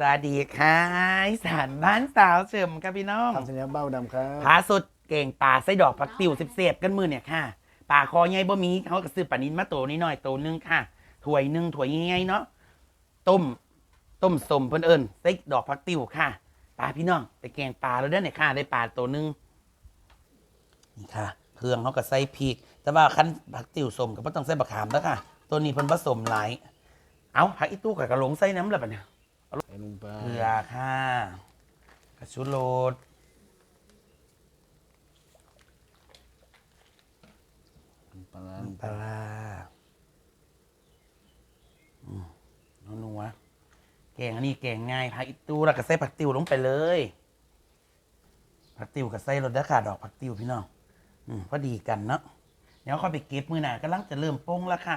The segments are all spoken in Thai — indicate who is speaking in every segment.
Speaker 1: สวัสดีค่ะอีสานบ้านสาวเฉิมครับพี่น้อง
Speaker 2: ทำสัญญาเบ้าดำครับ
Speaker 1: ผาสดเก่งป่าไส้ดอกผักติวเสียบๆกันมือเนี่ยค่ะป่าคอใหญ่บ่มีเขาก็ซื้อปลานินมาโตนิดหน่อยโตนึงค่ะถ้วยหนึงถ้วยใหญ่ๆเนาะต้ม ต้มสมเพิ่นเอิญไส้ดอกผักติวค่ะปลาพี่น้องไปแกงปลาแล้วเด้อเนี่ยค่ะได้ปลาโตนึงนี่ค่ะเครื่องเขาก็ใส่พริก แต่ว่าคั้นผักติวสมก็บ่ต้องใส่บะขามแล้วค่ะ ตัวนี้เพิ่นผสมหลาย เอาผักอีตู้กับกระหลงใส่น้ำแล้วบัดเนี่ย
Speaker 2: ใส่ลงไป
Speaker 1: เกลือค่ะกระชุโรด
Speaker 2: ปลาร้า
Speaker 1: น้ำปลาร้าอืมน้องนัวแกงอันนี้แกงง่ายผักอีตูแล้วก็ใส่ผักติวลงไปเลยผักติวกับใส่รสดาค่ะดอกผักติวพี่น้องอืมพอดีกันเนาะเดี๋ยวค่อยไปเก็บมือหน่ากำลังจะเริ่มโป้งแล้วค่ะ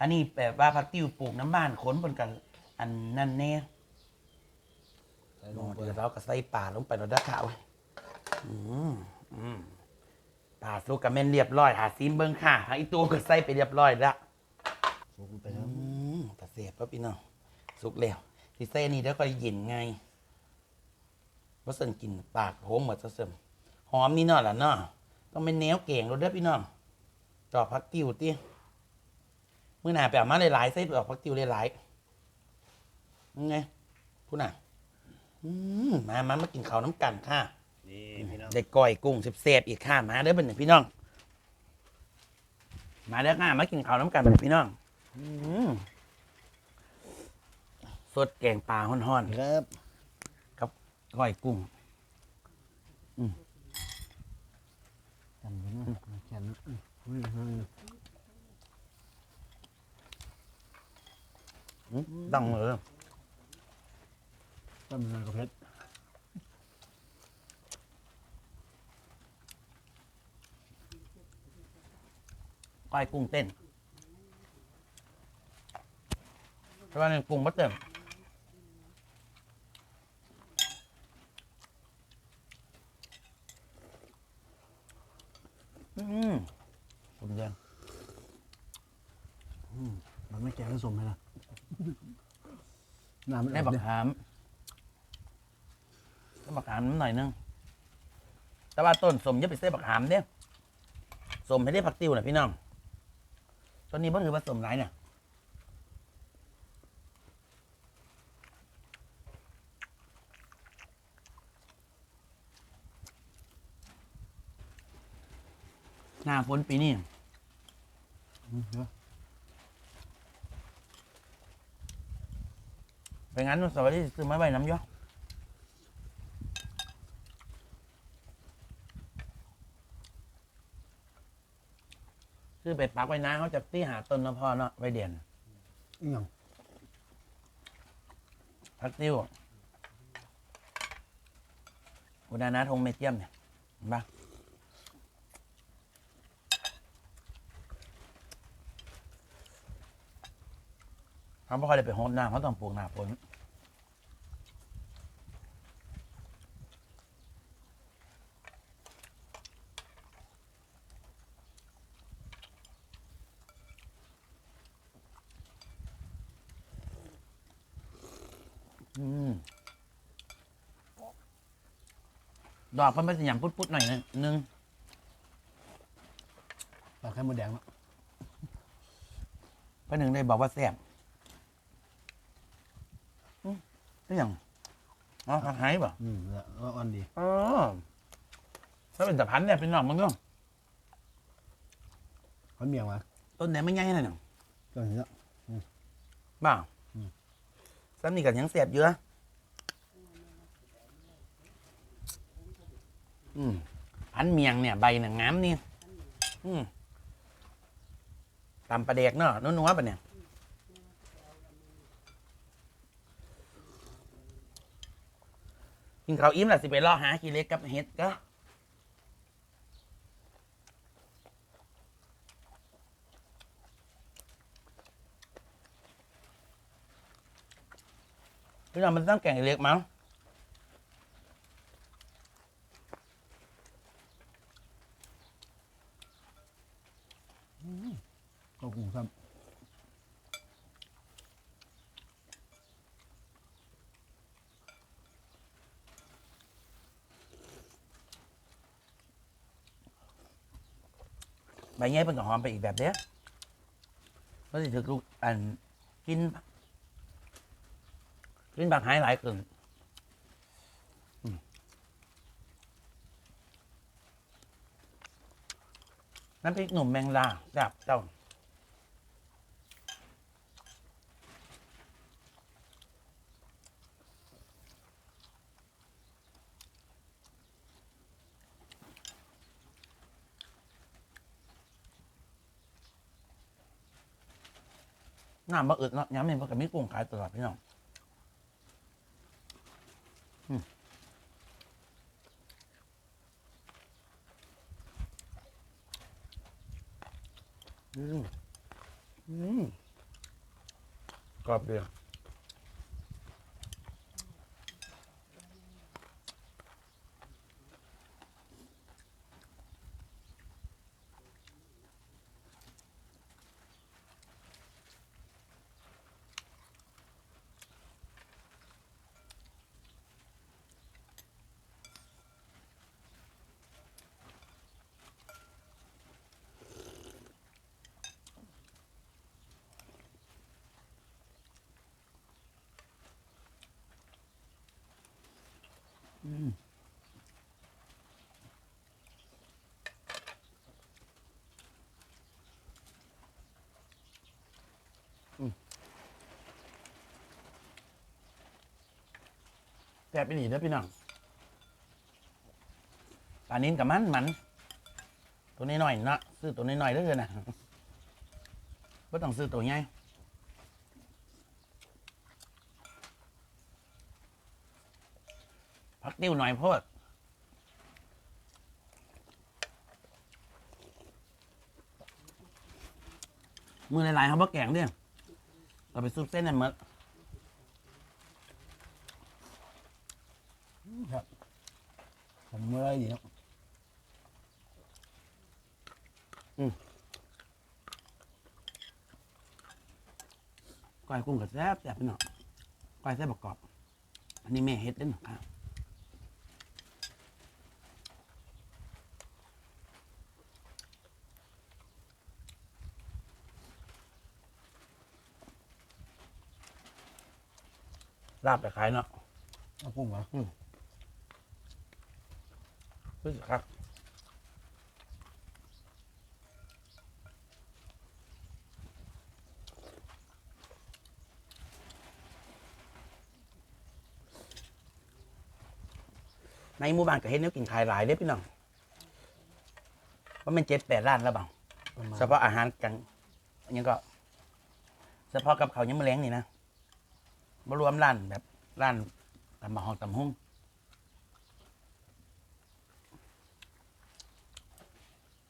Speaker 1: อันนี้แบบว่าผักติวปลูกน้ำบ้านขนบนกันอันนั่นแน่
Speaker 2: ใส่ ล
Speaker 1: โอ้
Speaker 2: งไป
Speaker 1: เดี๋ยวเราก็ใส่ป่าลงไปแล้วด้าขาวอืมอืมป่าสุกกับแม่นเรียบร้อยหาซีมเบิ้งค่ะหาอีตัวก็ใส่ไปเรียบร้อยแล้ว
Speaker 2: สุกไปครับ
Speaker 1: อืมตาเสียบแล้วพี่น้องสุกแล้วที่ใส่นี่เดี๋ยวก็เย็นไงว่าเสินกินปากโหงเหมือนจะเสริมหอมนี่เนาะล่ะเนาะต้องเป็นแนวเก่งรถเด้อพี่น้องดอกพักติวติมื่อหน้าไปเอามาหลายๆใส่ดอกพักติวหลายๆยังไงพูดน่ะ อืมมามามากินข้าวน้ำกันค่ะ
Speaker 2: นี่พี่น้อง
Speaker 1: ได้ก้อยกุ้งเสียบๆอีกค่ะมาเด้อเป็นหนึ่งพี่น้อง มาเด้อค่ะมากินข้าวน้ำกันเป็นพี่น้องอืมสดแกงปลาห่อน
Speaker 2: ครับ
Speaker 1: ๆกับก้อยกุ้ง
Speaker 2: จำไว้นะแขนอุ้ยอุ้ย
Speaker 1: อืมต้องเลย
Speaker 2: จำเป็นกระเพชร
Speaker 1: ก้อยกุ้งเต้นเพราะว่าในกุ้งมัดเต็มอืมผมยัง
Speaker 2: มันไม่แก่ผสมไหมล่ะน้ำมัน
Speaker 1: ได้
Speaker 2: อ
Speaker 1: บั
Speaker 2: อก
Speaker 1: ก
Speaker 2: เนี่ย
Speaker 1: ขามได้ บักขามนิดหน่อยนึง แต่ว่าต้นสมอยังไปเส้บักขามเนี่ยสมให้ได้ผักติวนะพี่น้องต้นนี้มันถือว่าสมหลายเนี่ยหน้าฝนปีนี้ไปงั้นสวัสาร์ที่ซื้อไม้ใบน้ำย่อ ซื้อไปปักไว้นะเขาจะตี้หาต้นนะพ่อเนาะไว้เด่น
Speaker 2: อีหยัง
Speaker 1: พักติ้วอุดานาทงเมเจียมเนี่ยเห็นปะเขาไม่ค่อยได้ไปโฮมหน้าเขาต้องปลูกหน้าฝนอืม ดอกมันเป็นอย่างพุดๆหน่อยนึงนึง
Speaker 2: ปลาไข่มดแดงเนาะ
Speaker 1: เพื่อนหนึ่งได้บอกว่าแซ่บอืมนี่อย่างอ๋อผักไห้ป่ะ
Speaker 2: อืมแล้วก็อ่อนดี
Speaker 1: อ๋อถ้าเป็นตะพันเนี่ยเป็นหน่อมันก็
Speaker 2: เขาเมียงมา
Speaker 1: ต้นไหนไม่ง่ายเลยหนึ่ง
Speaker 2: ก็อย่างเงี้ย
Speaker 1: บ้า
Speaker 2: อืม
Speaker 1: ซ้ำนี่กับยังแซ่บเยอะ อืมพันเมียงเนี่ยใบหนังงามนี่ อืมตำปลาเด็กเนาะนัวๆปะเนี่ยกินข้าวอิ่มแหละสิไปล่อหาขี้เล็กกับเห็ดก็พี่น้องมันต้องแก่งกีเล็กมั้ง
Speaker 2: ก็กุ้งซ้
Speaker 1: ใบเงี้ยเป็นกับหอมไปอีกแบบเนี้ยก็สิถึกลูกอันกิน กินบางหายหลายเกินน้ำพริกหนุ่มแมงลาจับเจ้า น้ำบะอึดเนาะย้ำเองเพราะกับมีกุ้งขายตลอดพี่น้องอืม อืมอืมกรอบเดียว แซ่บไปหนีเด้อพี่น้องปลานิ้นกับมันมัน ตัวนี้หน่อยๆเนาะซื้อตัวนี้หน่อยๆเด้อนะไม่ต้องซื้อตัวใหญ่ พักติ้วหน่อยโพดมือหลายๆเขาบ่แกงเด้อเราไปซุปเส้นนั่นหมด
Speaker 2: ผมเมื่อยอยู่
Speaker 1: ก้อยกุ้งกับแซ่บแซ่บพี่น้องก้อยแซ่บประกอบ อันนี้แม่เฮ็ดเด้อนะครับ ลาบไปขายเนาะ
Speaker 2: เอากุ้งเหรอ
Speaker 1: รู้สึกครับในหมู่บ้านก็เห็นแนวกินขายหลายเด้อพี่น้องว่ามันเจ็ดแปดร้านแล้วเปล่า
Speaker 2: ประมาณ
Speaker 1: เฉพาะอาหารกันอันนี้ก็เฉพาะกับเขาวยังไม่แรงนี่นะ มารวมร้านแบบร้านตำมะฮองตำหุ้ง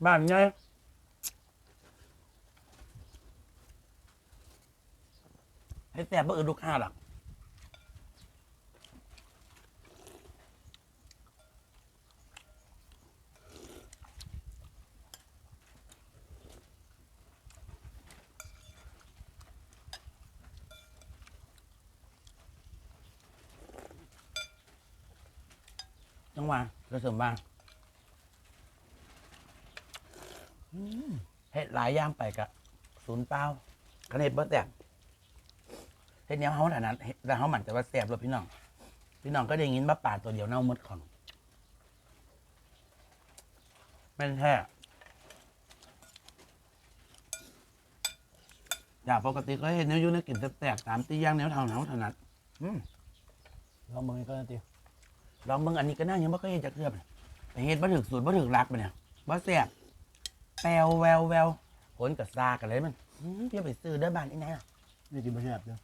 Speaker 1: บ้านไงให้แต่บ่อื่นลูกค้าหรอก จังหวะกระเสริมบ้างเฮ็ดหลายย่างไปกะศูนย์เปล่าคะแนนเบิร์แตกเฮ็ดแนวเฮาถนัดแต่เฮาหมั่นแต่ว่าแซ่บเลยพี่น้อง พี่น้องก็ได้ยินว่าป่าตัวเดียวเน่ามดของแม่นแท้จากปกติก็เห็นแนวอยุ่ในกลิ่นแตกๆตามตีย่างแนวเท่าเฮาถนัดอืม
Speaker 2: ลองมือก็ได้ติ
Speaker 1: ลองเบิ่งอันนี้ก็น่ายังบ่เคยเห็นจากเทือบเลยแต่เฮ็ดบ่ถึกสูตรบ่ถึกรักมันเนี่ยบ่แซ่บแปวแววแววผลกับซากันเลยมันอื้ออย่าไปซื้อเด้อบ้านนี่นะ
Speaker 2: นี่กินไม่ใช่แบบเดียว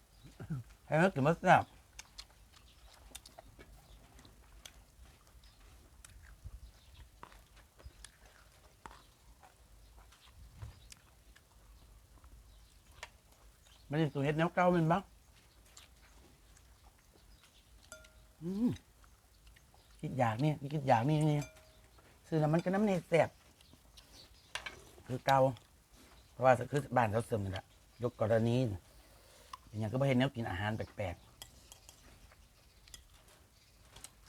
Speaker 1: ให้มันกินบ่แซ่บมันสิสูตรเฮ็ดแนวเก่าแมันบ่อืม คิดอยากนี่คิดอยากนี่นี่ซื้อแล้วมันก็น้ำเนยแซ่บคือเก่าเพราะว่าคือบ้านเราเสริมนี่แหละยกกรณีเป็นอย่างก็ไม่เห็นแนวกินอาหารแปลกๆ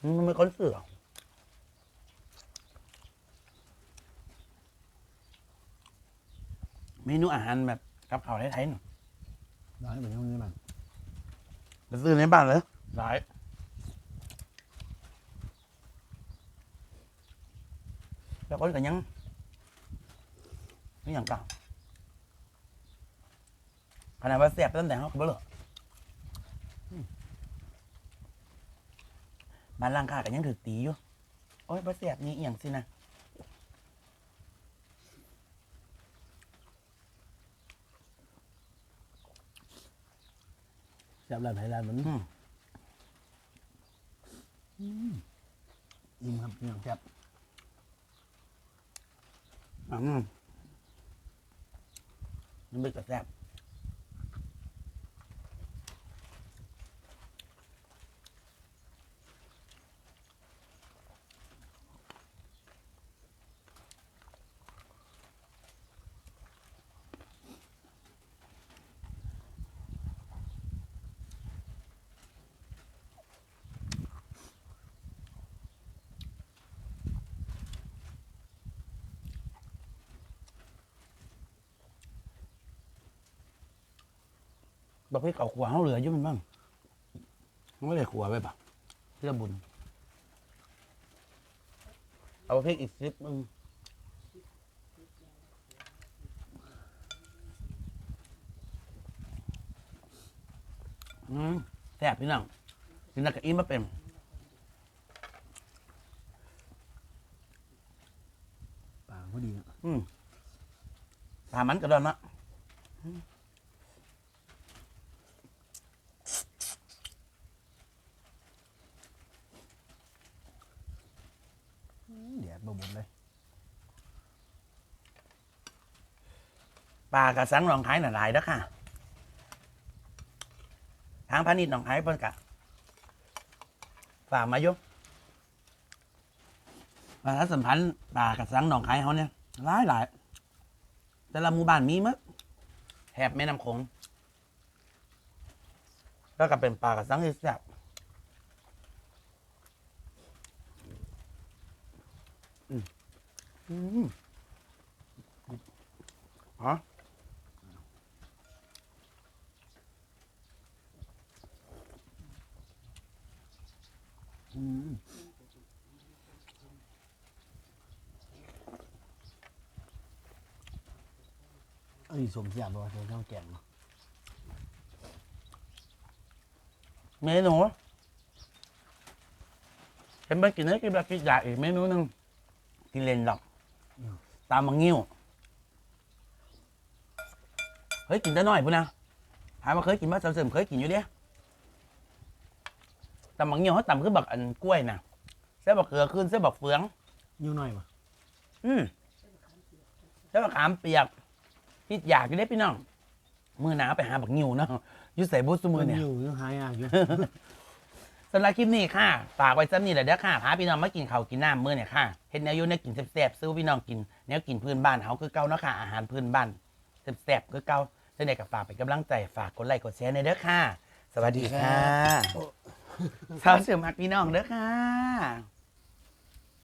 Speaker 1: อืมมันไม่คนเสือเมนูอาหารแบบกับข้าวไทยๆหน่อย
Speaker 2: ร้านเป็นห้องนี้มัน
Speaker 1: ไปซื้อในบ้านเลยหลาย แล้วคนก็ยังนี่อย่างเก่าขนาดว่าเสียบตั้งแต่เขาก็บ่เหลืออืมบ้านล่างข้าก็ยังถือตีอยู่ โอ้ยบ่เสียบนี่อหย่างสินะ
Speaker 2: แซ่บร้านไทยร้านมัน
Speaker 1: อืม
Speaker 2: อิ่มครับพี่น้องแซ่บ
Speaker 1: อืมมันเป็นกระแซบ บอกให้เขาขวาเขาเหลืออยู่มันบ้างมันไม่ได้ขวาไปปะเพื่อบุญ เอาพริกอีกสิบมึงอืมแซ่บพี่น้องสินักกะอิ่มมาเป็น
Speaker 2: ปากพอดีนะ
Speaker 1: อืมตามันกระดอนเนาะ
Speaker 2: แดดบ่บ่นเลย
Speaker 1: ปลากระสังหนองคายน่ะหลายแล้วค่ะ ทางพาณิชย์หนองคายเพิ่นกะฝากมาอยกประชาสัมพันธ์ปลากระสังหนองคายเขาเนี่ยหลายหลายแต่ละหมู่บ้านมีมั้ยแถบแม่น้ำโขงแล้วก็เป็นปลากระสังที่แซ่บอืมอืมฮะ
Speaker 2: อืมเอ้สมเสียบบ่ว่าจะต้องแกงเนาะ
Speaker 1: เมนูเห็นมันกินได้กินแบบกินอยากอีกเมนูหนึ่งกินเลนดอกตามมังงิ้วเฮ้ยกินได้หน่อยพุ่นนะถามาเคยกินมาเสริมๆเคยกินอยู่เด้ ตำมังงิ้วเขาตำคือบักอันกล้วยน่ะเส้นบักเขือขึ้นเส้นบักเฟือง
Speaker 2: ยิ้วหน่อยป่ะ
Speaker 1: อืมเส้นบักขามเปียกพี่อยากอยู่ได้พี่น้อง มือหนาไปหาบักงิ้วเนาะอยุ่ใส่บุสมือเนี่ย
Speaker 2: อยู่ยังหายากอยู่
Speaker 1: สำหรับคลิปนี้ค่ะฝากไว้ซ้ำนี่แหละเด้อค่ะพาพี่น้องมากินข้าวกินน้ำมื้อเนี่ยค่ะเฮ็ดแนวอยู่ในกินแซ่บๆซื้อพี่น้องกินแนวกินพื้นบ้านเฮาคือเก่าเนาะค่ะอาหารพื้นบ้านแซ่บๆคือเก่าจังได๋ก็ฝากเป็นกำลังใจฝากกดไลค์กดแชร์ในเด้อค่ะ สวัสดีค่ะ สาวเสือมักพี่น้องเด้อค่ะ